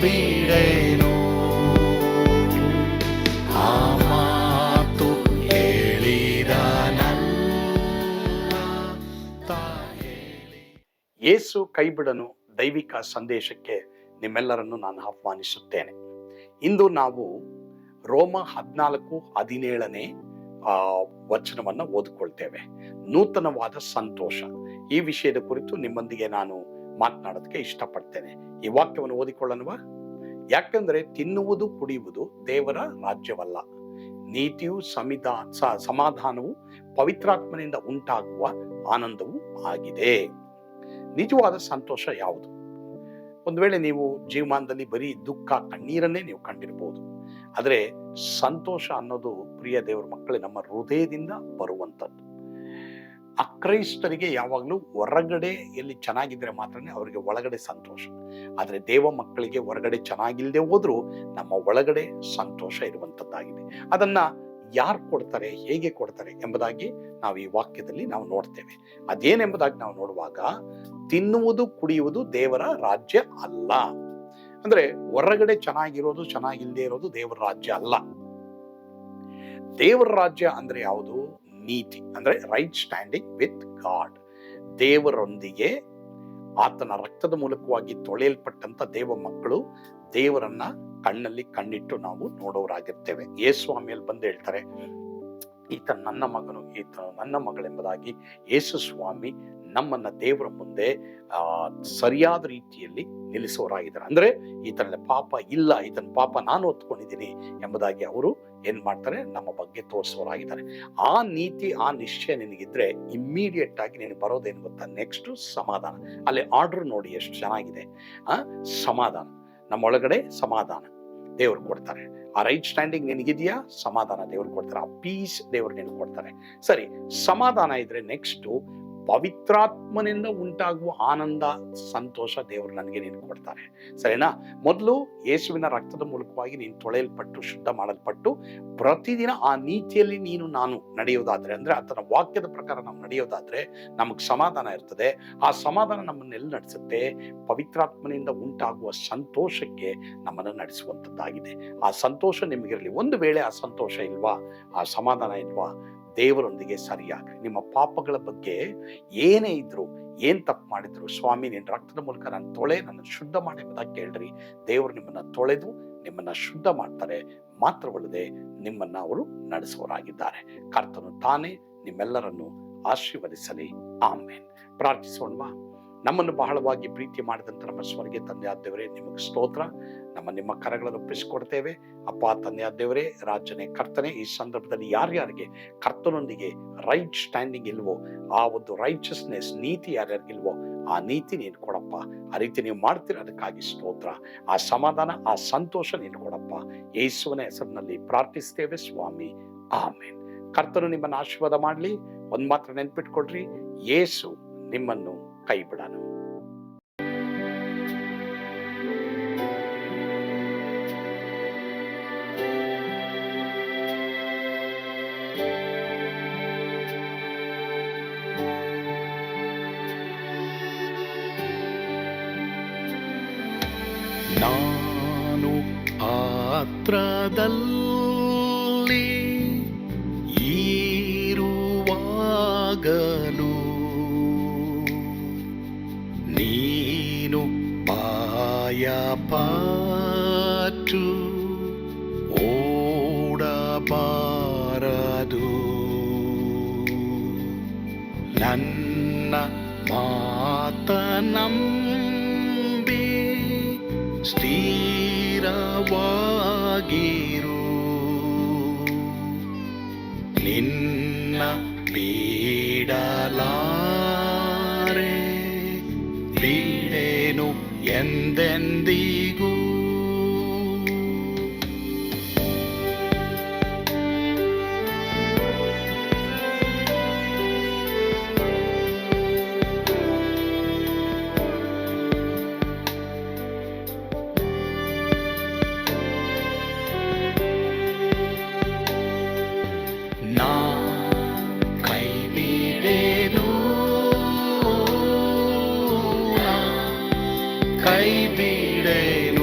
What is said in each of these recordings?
ಬಿಡೇನು? ಆ ಮಾತು ಹೇಳಿದ ಯೇಸು ಕೈಬಿಡನು ದೈವಿಕ ಸಂದೇಶಕ್ಕೆ ನಿಮ್ಮೆಲ್ಲರನ್ನು ನಾನು ಆಹ್ವಾನಿಸುತ್ತೇನೆ. ಇಂದು ನಾವು ರೋಮ ಹದಿನಾಲ್ಕು ಹದಿನೇಳನೇ, ಆ, ವಚನವನ್ನು ಓದಿಕೊಳ್ತೇವೆ. ನೂತನವಾದ ಸಂತೋಷ. ಈ ವಿಷಯದ ಕುರಿತು ನಿಮ್ಮೊಂದಿಗೆ ನಾನು ಮಾತನಾಡೋದಕ್ಕೆ ಇಷ್ಟಪಡ್ತೇನೆ. ಈ ವಾಕ್ಯವನ್ನು ಓದಿಕೊಳ್ಳನುವ ಯಾಕಂದ್ರೆ ತಿನ್ನುವುದು ಕುಡಿಯುವುದು ದೇವರ ರಾಜ್ಯವಲ್ಲ. ನೀತಿಯು ಸಮಿಧಾ ಸಮಾಧಾನವು ಪವಿತ್ರಾತ್ಮನಿಂದ ಉಂಟಾಗುವ ಆನಂದವೂ ಆಗಿದೆ. ನಿಜವಾದ ಸಂತೋಷ ಯಾವುದು? ಒಂದು ವೇಳೆ ನೀವು ಜೀವಮಾನದಲ್ಲಿ ಬರೀ ದುಃಖ, ಕಣ್ಣೀರನ್ನೇ ನೀವು ಕಂಡಿರ್ಬೋದು. ಆದರೆ ಸಂತೋಷ ಅನ್ನೋದು ಪ್ರಿಯ ದೇವರ ಮಕ್ಕಳೇ ನಮ್ಮ ಹೃದಯದಿಂದ ಬರುವಂಥದ್ದು. ಅಕ್ರೈಸ್ತರಿಗೆ ಯಾವಾಗಲೂ ಹೊರಗಡೆ ಎಲ್ಲಿ ಚೆನ್ನಾಗಿದ್ರೆ ಮಾತ್ರನೇ ಅವರಿಗೆ ಒಳಗಡೆ ಸಂತೋಷ. ಆದರೆ ದೇವ ಮಕ್ಕಳಿಗೆ ಹೊರಗಡೆ ಚೆನ್ನಾಗಿಲ್ಲದೆ ಹೋದ್ರೂ ನಮ್ಮ ಒಳಗಡೆ ಸಂತೋಷ ಇರುವಂಥದ್ದಾಗಿದೆ ಅದನ್ನ ಯಾರು ಕೊಡ್ತಾರೆ, ಹೇಗೆ ಕೊಡ್ತಾರೆ ಎಂಬುದಾಗಿ ನಾವು ಈ ವಾಕ್ಯದಲ್ಲಿ ನಾವು ನೋಡ್ತೇವೆ. ಅದೇನೆಂಬುದಾಗಿ ನಾವು ನೋಡುವಾಗ, ತಿನ್ನುವುದು ಕುಡಿಯುವುದು ದೇವರ ರಾಜ್ಯ ಅಲ್ಲ. ಅಂದ್ರೆ ಹೊರಗಡೆ ಚೆನ್ನಾಗಿರೋದು ಚೆನ್ನಾಗಿಲ್ಲದೆ ಇರೋದು ದೇವರ ರಾಜ್ಯ ಅಲ್ಲ. ದೇವರ ರಾಜ್ಯ ಅಂದ್ರೆ ಯಾವುದು? ನೀತಿ, ಅಂದ್ರೆ ರೈಟ್ ಸ್ಟ್ಯಾಂಡಿಂಗ್ ವಿತ್ ಗಾಡ್ ದೇವರೊಂದಿಗೆ ಆತನ ರಕ್ತದ ಮೂಲಕವಾಗಿ ತೊಳೆಯಲ್ಪಟ್ಟಂಥ ದೇವ ಮಕ್ಕಳು ದೇವರನ್ನ ಕಣ್ಣಲ್ಲಿ ಕಣ್ಣಿಟ್ಟು ನಾವು ನೋಡೋರಾಗಿರ್ತೇವೆ. ಯೇಸು ಆಮೇಲೆ ಬಂದು ಹೇಳ್ತಾರೆ ಈತ ನನ್ನ ಮಗನು ಈತ ನನ್ನ ಮಗಳೆಂಬುದಾಗಿ ಯೇಸು ಸ್ವಾಮಿ ನಮ್ಮನ್ನ ದೇವರ ಮುಂದೆ ಸರಿಯಾದ ರೀತಿಯಲ್ಲಿ ನಿಲ್ಲಿಸೋರಾಗಿದ್ದಾರೆ ಅಂದ್ರೆ ಈತನ ಪಾಪ ಇಲ್ಲ, ಈತನ ಪಾಪ ನಾನು ಹೊತ್ಕೊಂಡಿದ್ದೀನಿ ಎಂಬುದಾಗಿ ಅವರು ಏನ್ ಮಾಡ್ತಾರೆ? ನಮ್ಮ ಬಗ್ಗೆ ತೋರಿಸೋರಾಗಿದ್ದಾರೆ ಆ ನೀತಿ, ಆ ನಿಶ್ಚಯ ನಿನಗಿದ್ರೆ ಇಮ್ಮಿಡಿಯೇಟ್ ಆಗಿ ನೀನು ಬರೋದೇನು ಗೊತ್ತಾ? ನೆಕ್ಸ್ಟ್ ಸಮಾಧಾನ. ಅಲ್ಲಿ ಆರ್ಡರ್ ನೋಡಿ ಎಷ್ಟು ಚೆನ್ನಾಗಿದೆ. ಆ, ಸಮಾಧಾನ. ನಮ್ಮ ಒಳಗಡೆ ಸಮಾಧಾನ. ದೇವ್ರು ಕೊಡ್ತಾರೆ. ಆ ರೈಟ್ ಸ್ಟ್ಯಾಂಡಿಂಗ್ ನಿನಗಿದೆಯಾ? ಸಮಾಧಾನ ದೇವ್ರು ಕೊಡ್ತಾರೆ. ಆ ಪೀಸ್ ದೇವರು ನಿನಗೆ ಕೊಡ್ತಾರೆ. ಸರಿ, ಸಮಾಧಾನ ಇದ್ರೆ ನೆಕ್ಸ್ಟ್ ಪವಿತ್ರಾತ್ಮನಿಂದ ಉಂಟಾಗುವ ಆನಂದ, ಸಂತೋಷ ದೇವರು ನನಗೆ ನೀನು ಕೊಡ್ತಾರೆ. ಸರಿನಾ? ಮೊದಲು ಯೇಸುವಿನ ರಕ್ತದ ಮೂಲಕವಾಗಿ ನೀನು ತೊಳೆಯಲ್ಪಟ್ಟು, ಶುದ್ಧ ಮಾಡಲ್ಪಟ್ಟು, ಪ್ರತಿದಿನ ಆ ನೀತಿಯಲ್ಲಿ ನೀನು, ನಾನು ನಡೆಯೋದಾದ್ರೆ, ಅಂದ್ರೆ ಆತನ ವಾಕ್ಯದ ಪ್ರಕಾರ ನಾವು ನಡೆಯೋದಾದ್ರೆ ನಮಗೆ ಸಮಾಧಾನ ಇರ್ತದೆ. ಆ ಸಮಾಧಾನ ನಮ್ಮನ್ನೆಲ್ಲಿ ನಡೆಸುತ್ತೆ? ಪವಿತ್ರಾತ್ಮನಿಂದ ಉಂಟಾಗುವ ಸಂತೋಷಕ್ಕೆ ನಮ್ಮನ್ನು ನಡೆಸುವಂಥದ್ದಾಗಿದೆ ಆ ಸಂತೋಷ ನಿಮಗಿರಲಿ. ಒಂದು ವೇಳೆ ಆ ಸಂತೋಷ ಇಲ್ವಾ? ಆ ಸಮಾಧಾನ ಇಲ್ವಾ? ದೇವರೊಂದಿಗೆ ಸರಿಯಾಗ್ರಿ. ನಿಮ್ಮ ಪಾಪಗಳ ಬಗ್ಗೆ ಏನೇ ಇದ್ರು, ಏನ್ ತಪ್ಪು ಮಾಡಿದ್ರು, ಸ್ವಾಮಿ, ನಿನ್ನ ರಕ್ತದ ಮೂಲಕ ನಾನು ತೊಳೆ ನನ್ನ ಶುದ್ಧ ಮಾಡಿ ಎಂಬುದಾಗಿ ಕೇಳ್ರಿ ದೇವರು ನಿಮ್ಮನ್ನ ತೊಳೆದು ನಿಮ್ಮನ್ನ ಶುದ್ಧ ಮಾಡ್ತಾರೆ. ಮಾತ್ರವಲ್ಲದೆ ನಿಮ್ಮನ್ನ ಅವರು ನಡೆಸುವರಾಗಿದ್ದಾರೆ ಕರ್ತನು ತಾನೇ ನಿಮ್ಮೆಲ್ಲರನ್ನು ಆಶೀರ್ವದಿಸಲಿ. ಆಮೇನ್. ಪ್ರಾರ್ಥಿಸೋಣವಾ? ನಮ್ಮನ್ನು ಬಹಳವಾಗಿ ಪ್ರೀತಿ ಮಾಡಿದಂಥ ನಮ್ಮ ಸ್ವರ್ಗೀಯ ತಂದೆ ಆದ್ದೇವರೇ ನಿಮಗೆ ಸ್ತೋತ್ರ. ನಮ್ಮ ನಿಮ್ಮ ಕರಗಳನ್ನು ಒಪ್ಪಿಸಿಕೊಡ್ತೇವೆ. ಅಪ್ಪ ತಂದೆ ಆದ್ದೇವರೇ ರಾಜನೇ, ಕರ್ತನೆ, ಈ ಸಂದರ್ಭದಲ್ಲಿ ಯಾರ್ಯಾರಿಗೆ ಕರ್ತನೊಂದಿಗೆ ರೈಟ್ ಸ್ಟ್ಯಾಂಡಿಂಗ್ ಇಲ್ವೋ, ಆ ಒಂದು ರೈಚಸ್ನೆಸ್ ನೀತಿ ಯಾರ್ಯಾರಿಗಿಲ್ವೋ ಆ ನೀತಿ ನೀನು ಕೊಡಪ್ಪ. ಆ ರೀತಿ ನೀವು ಮಾಡ್ತೀರ, ಅದಕ್ಕಾಗಿ ಸ್ತೋತ್ರ. ಆ ಸಮಾಧಾನ, ಆ ಸಂತೋಷ ನೀನು ಕೊಡಪ್ಪ. ಯೇಸುವನ ಹೆಸರಿನಲ್ಲಿ ಪ್ರಾರ್ಥಿಸ್ತೇವೆ, ಸ್ವಾಮಿ. ಆಮೇನ್. ಕರ್ತನು ನಿಮ್ಮನ್ನು ಆಶೀರ್ವಾದ ಮಾಡಲಿ. ಒಂದು ಮಾತ್ರ ನೆನ್ಪಿಟ್ಕೊಡ್ರಿ ಯೇಸು ನಿಮ್ಮನ್ನು ಕೈ ಬಿಡನು ನಾನು ಪಾತ್ರದಲ್ಲಿ ಪಾಯಪಾಟು ಓಡಬಾರದು ನನ್ನ ಮಾತನಂಬಿ ಸ್ಥಿರವಾಗಿರು ನಿನ್ನ ಬೀಡಲಾರೆ and then the baby, they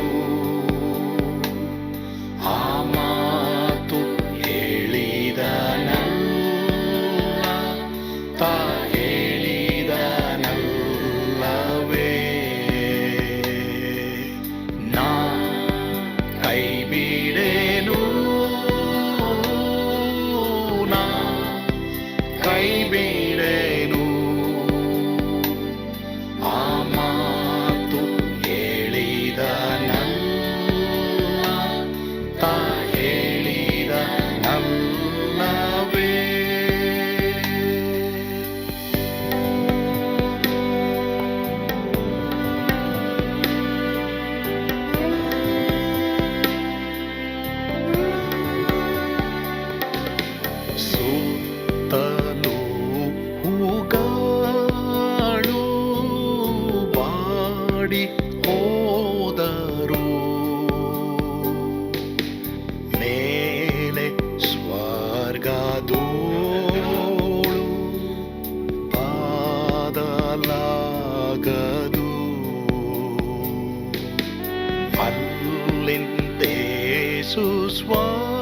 ಅಲ್ಲಿಂದೇಸು ಸ್ವಾಮಿ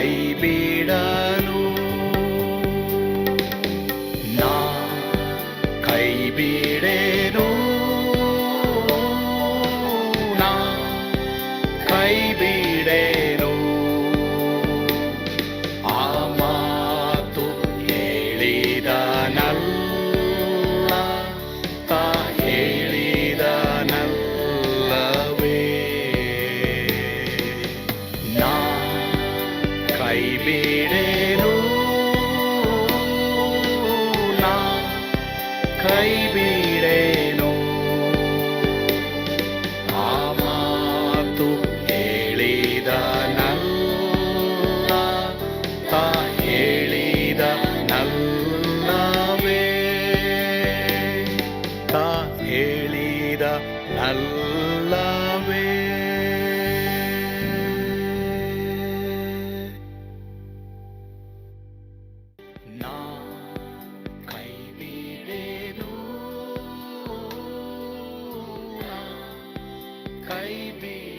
ನನ್ನ கைவிடு baby.